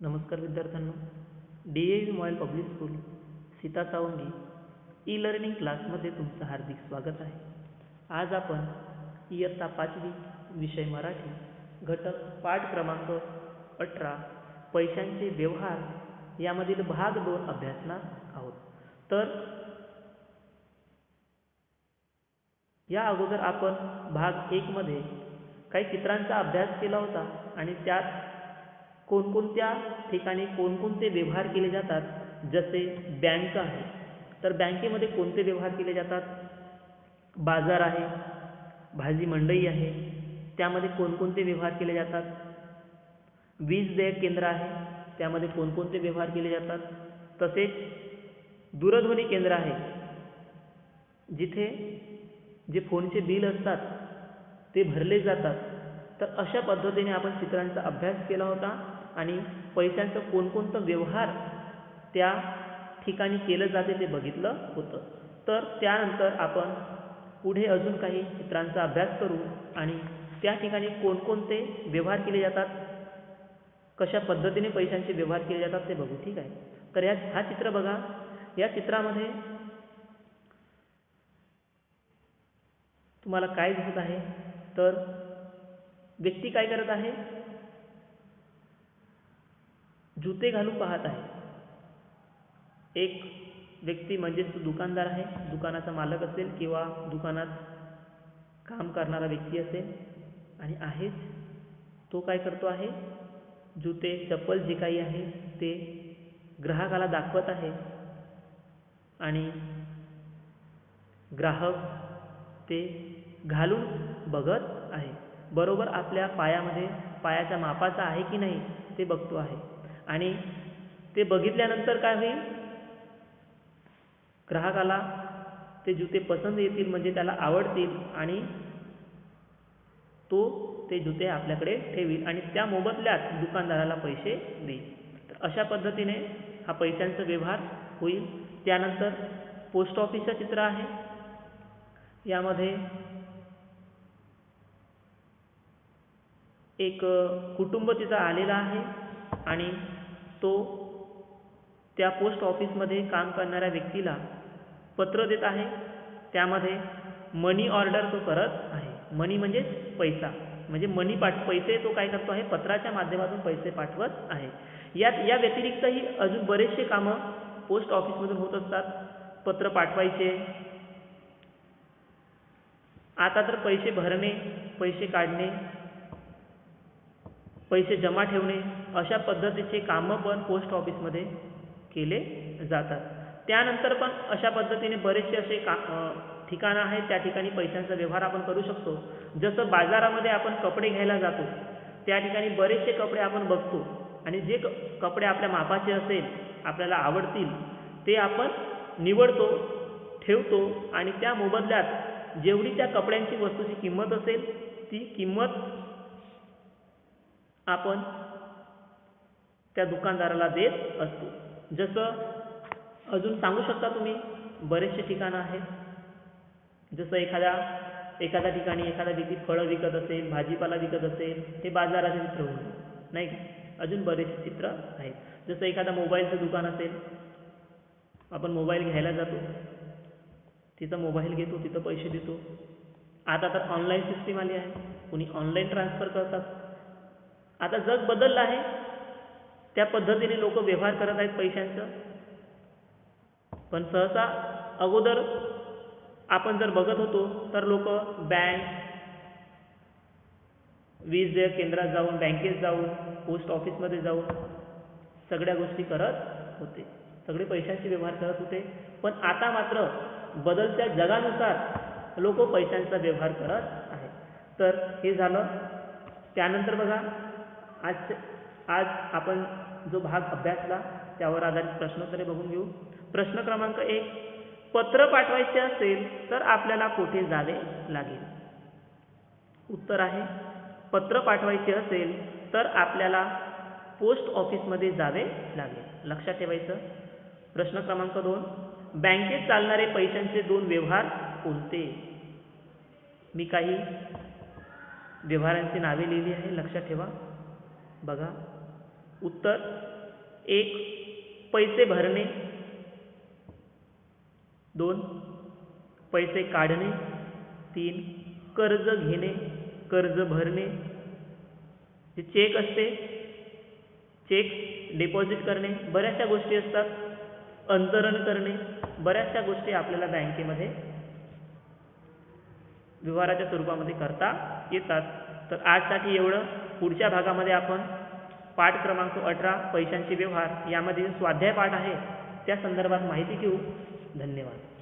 नमस्कार विद्यार्थ्यांनो. D A V MOIL public school Sita Sawangi e learning क्लासमध्ये तुमचं हार्दिक स्वागत आहे. आज आपण इयत्ता पाचवी विषय मराठी घटक पाठ क्रमांक अठरा पैशांचे व्यवहार यामधील भाग दोन अभ्यासणार आहोत. तर या अगोदर आपण भाग एकमध्ये काही चित्रांचा अभ्यास केला होता आणि त्यात कोणकोणत्या ठिकाणी कोणकोणते व्यवहार केले जातात? जसे बँक आहे. तर बँकेमध्ये कोणते व्यवहार केले जातात? बाजार आहे भाजी मंडई आहे. त्यामध्ये कोणकोणते व्यवहार केले जातात? वीज देयक केंद्र आहे. त्यामध्ये कोणकोणते व्यवहार केले जातात? तसेच दूरध्वनी केंद्र आहे. जिथे जे फोनचे बिल असतात ते भरले जातात. तर अशा पद्धतीने आपण चित्रांचा अभ्यास केला होता. आणि पैशांचं कोणकोणतं व्यवहार त्या ठिकाणी केलं जाते ते बघितलं होतं. तर त्यानंतर आपण पुढे अजून काही चित्रांचा अभ्यास करू आणि त्या ठिकाणी कोणकोणते व्यवहार केले जातात कशा पद्धतीने पैशांचे व्यवहार केले जातात ते बघू ठीक आहे? तर या हा चित्र बघा. या चित्रामध्ये तुम्हाला काय दिसत आहे? तर व्यक्ती काय करत आहे? जुते घालून पाहत आहे. एक व्यक्ती म्हणजेच तो दुकानदार आहे. दुकानाचा मालक असेल किंवा दुकानात काम करणारा व्यक्ती असेल आणि आहेच तो काय करतो आहे? जुते चप्पल जे काही आहे ते ग्राहकाला दाखवत आहे आणि ग्राहक ते घालून बघत आहे. बरोबर आपल्या पायामध्ये पायाच्या मापाचा आहे की नाही ते बघतो आहे. आणि ते बघितल्यानंतर काय होईल? ग्राहकाला ते जुते पसंत येतील म्हणजे त्याला आवडतील आणि तो ते जुते आपल्याकडे ठेवील आणि त्या मोबदल्यात दुकानदाराला पैसे देईल. तर अशा पद्धतीने हा पैशांचा व्यवहार होईल. त्यानंतर पोस्ट ऑफिसचं चित्र आहे. यामध्ये एक कुटुंब तिथं आलेला आहे आणि तो त्या पोस्ट ऑफिसमध्ये काम करणाऱ्या व्यक्तीला पत्र देत आहे. त्यामध्ये मनी ऑर्डर तो करत आहे. मनी म्हणजेच पैसा. म्हणजे मनी पाठ पैसे तो काय करतो आहे? पत्राच्या माध्यमातून पैसे पाठवत आहे. यात या व्यतिरिक्तही अजून बरेचसे कामं पोस्ट ऑफिसमधून होत असतात. पत्र पाठवायचे. आता तर पैसे भरणे पैसे काढणे पैसे जमा ठेवणे अशा पद्धतीचे कामं पण पोस्ट ऑफिसमध्ये केले जातात. त्यानंतर पण अशा पद्धतीने बरेचसे असे का ठिकाणं आहेत त्या ठिकाणी पैशांचा व्यवहार आपण करू शकतो. जसं बाजारामध्ये आपण कपडे घ्यायला जातो त्या ठिकाणी बरेचसे कपडे आपण बघतो आणि जे क कपडे आपल्या मापाचे असेल आपल्याला आवडतील ते आपण निवडतो ठेवतो आणि त्या मोबदल्यात जेवढी त्या कपड्यांची वस्तूची किंमत असेल ती किंमत आपण त्या दुकानदाराला देत असतो. जसं अजून सांगू शकता तुम्ही बरेचसे ठिकाणं आहेत. जसं एखाद्या एखाद्या ठिकाणी एखादा व्यक्ती फळं विकत असेल भाजीपाला विकत असेल हे बाजाराचे चित्र होऊन नाही का? अजून बरेचसे चित्र आहेत. जसं एखादा मोबाईलचं दुकान असेल आपण मोबाईल घ्यायला जातो. तिथं मोबाईल घेतो तिथं पैसे देतो. आता तर ऑनलाईन सिस्टीम आली आहे. कुणी ऑनलाईन ट्रान्सफर करतात. आता जग बदललं आहे. त्या पद्धतीने लोक व्यवहार करत आहेत पैशांचं. पण सहसा अगोदर आपण जर बघत होतो तर लोक बँक वीज देयक केंद्रात जाऊन बँकेत जाऊन पोस्ट ऑफिसमध्ये जाऊन सगळ्या गोष्टी करत होते. सगळे पैशांचे व्यवहार करत होते. पण आता मात्र बदलत्या जगानुसार लोक पैशांचा व्यवहार करत आहेत. तर हे झालं. त्यानंतर बघा आज आज आपण जो भाग अभ्यासला त्यावर आधारित प्रश्नोत्तरे बघून घेऊ. प्रश्न क्रमांक एक पत्र पाठवायचे असेल तर आपल्याला कुठे जावे लागेल? उत्तर आहे पत्र पाठवायचे असेल तर आपल्याला पोस्ट ऑफिसमध्ये जावे लागेल. लक्षात ठेवायचं. प्रश्न क्रमांक दोन बँकेत चालणारे पैशांचे दोन व्यवहार कोणते? मी काही व्यवहारांची नावे लिहिली आहे लक्षात ठेवा. बघा. उत्तर एक पैसे भरणे. दोन पैसे काढणे. तीन कर्ज घेणे कर्ज भरणे. जे चेक असते चेक डिपॉझिट करणे. बऱ्याचशा गोष्टी असतात. अंतरण करणे. बऱ्याचशा गोष्टी आपल्याला बँकेमध्ये व्यवहाराच्या स्वरूपामध्ये करता येतात. तर आजसाठी एवढं. पुढच्या भागामध्ये आपण पाठ क्रमांक अठरा पैशांचे व्यवहार यामध्ये स्वाध्याय पाठ आहे. त्या संदर्भात माहिती घेऊ. धन्यवाद.